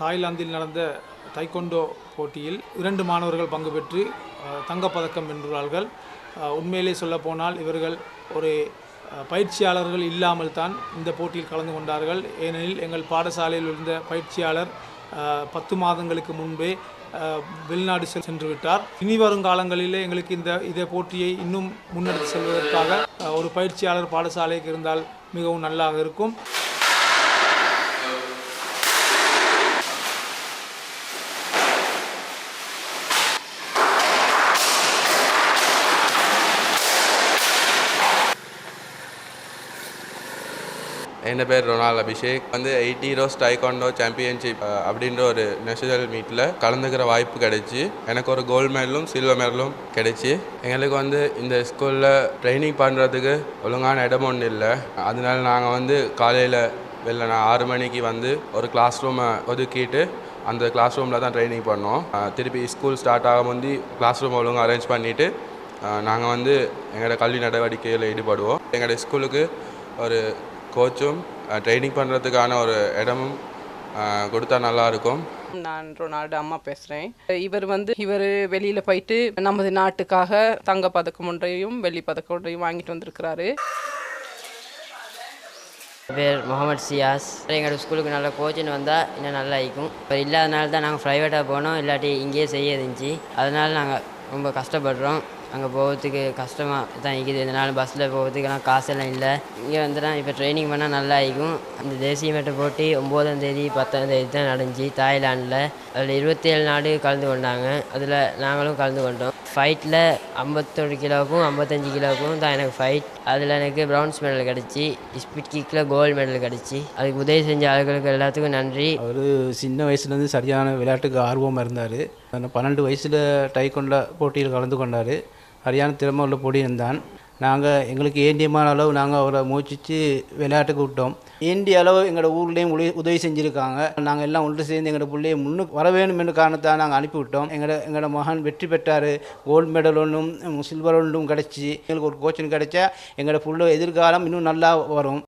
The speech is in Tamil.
தாய்லாந்தில் நடந்த தைக்கொண்டோ போட்டியில் இரண்டு மாணவர்கள் பங்கு பெற்று தங்கப்பதக்கம் வென்றுள்ளார்கள். உண்மையிலே சொல்லப்போனால் இவர்கள் ஒரு பயிற்சியாளர்கள் இல்லாமல் தான் இந்த போட்டியில் கலந்து கொண்டார்கள். ஏனெனில் எங்கள் பாடசாலையில் இருந்த பயிற்சியாளர் பத்து மாதங்களுக்கு முன்பே வெளிநாடு சென்று விட்டார். இனி வரும் காலங்களிலே எங்களுக்கு இந்த இதே போட்டியை இன்னும் முன்னெடுத்து செல்வதற்காக ஒரு பயிற்சியாளர் பாடசாலைக்கு இருந்தால் மிகவும் நல்லாக இருக்கும். என் பேர் ரொனால் அபிஷேக்? வந்து எயிட்டி ரோஸ் டைகாண்டோ சாம்பியன்ஷிப் அப்படின்ற ஒரு நேஷனல் மீட்டில் கலந்துக்கிற வாய்ப்பு கிடைச்சி. எனக்கு ஒரு கோல்டு மெடலும் சில்வர் மெடலும் கிடைச்சி. எங்களுக்கு வந்து இந்த ஸ்கூலில் ட்ரைனிங் பண்ணுறதுக்கு ஒழுங்கான இடம் ஒன்றும் இல்லை. அதனால நாங்கள் வந்து காலையில் வெளில நான் ஆறு மணிக்கு வந்து ஒரு கிளாஸ் ரூமை ஒதுக்கிட்டு அந்த கிளாஸ் ரூமில் தான் ட்ரைனிங் பண்ணோம். திருப்பி ஸ்கூல் ஸ்டார்ட் ஆக முந்தி கிளாஸ் ரூம் ஒழுங்காக அரேஞ்ச் பண்ணிவிட்டு நாங்கள் வந்து எங்களோட கல்வி நடவடிக்கையில் ஈடுபடுவோம். எங்களோட ஸ்கூலுக்கு ஒரு கோச்சும் ட்ரைனிங் பண்ணுறதுக்கான ஒரு இடமும் அஹ், கொடுத்தா நல்லாயிருக்கும். நான் ரொனால்டு அம்மா பேசுகிறேன் இவர் வந்து இவர் வெளியில் போயிட்டு நமது நாட்டுக்காக தங்க பதக்கம் ஒன்றையும் வெள்ளி பதக்கம் ஒன்றையும் வாங்கிட்டு வந்திருக்கிறாரு. பேர் முகமது சியாஸ். எங்களோட ஸ்கூலுக்கு நல்ல கோச்சிங் வந்தால் இன்னும் நல்லா இருக்கும். இப்போ இல்லாதனால தான் நாங்கள் ப்ரைவேட்டாக போனோம் இல்லாட்டி இங்கேயே செய்ய இருந்துச்சு. அதனால நாங்கள் ரொம்ப கஷ்டப்படுறோம். அங்கே போகிறதுக்கு கஷ்டமாக தான் இருக்குது. இதனால் பஸ்ஸில் போகிறதுக்கெல்லாம் காசெல்லாம் இல்லை. இங்கே வந்துனா இப்போ ட்ரைனிங் பண்ணால் நல்லா இருக்கும் அந்த தேசிய மட்ட போட்டி ஒம்போதாம் தேதி பத்தாம் தேதி தான் நடந்துச்சு தாய்லாண்டில் அதில் இருபத்தி ஏழு நாடு கலந்து கொண்டாங்க. அதில் நாங்களும் கலந்து கொண்டோம். ஃபைட்டில் ஐம்பத்தொரு கிலோவுக்கும் ஐம்பத்தஞ்சு கிலோவுக்கும் தான் எனக்கு ஃபைட் அதில் எனக்கு ப்ரௌன்ஸ் மெடல் கிடச்சி. ஸ்பீட் கிக்கில் கோல்டு மெடல் கிடச்சி. அதுக்கு உதவி செஞ்ச ஆளுகளுக்கு எல்லாத்துக்கும் நன்றி. அவர் சின்ன வயசுலேருந்து சரியான விளையாட்டுக்கு ஆர்வமாக இருந்தார். பன்னெண்டு வயசில் டைக்கொண்ட போட்டியில் கலந்து கொண்டார். சரியான திறமை உள்ள பொடி இருந்தான். நாங்கள் எங்களுக்கு ஏண்டியமான அளவு நாங்கள் அவரை முயற்சித்து விளையாட்டுக்கு விட்டோம் ஏண்டிய அளவு எங்களோட ஊர்லேயும் உதவி உதவி செஞ்சுருக்காங்க. நாங்கள் எல்லாம் ஒன்று சேர்ந்து எங்களோட பிள்ளையை முன்னுக்கு வர வேணும் என்று காரணத்தால் நாங்கள் அனுப்பிவிட்டோம் எங்களோட எங்களோட மகன் வெற்றி பெற்றார். கோல்டு மெடல் ஒன்றும் சில்வர் ஒன்றும் கிடச்சி. எங்களுக்கு ஒரு கோச்சிங் கிடைச்சா எங்களோட புள்ள எதிர்காலம் இன்னும் நல்லா வரும்.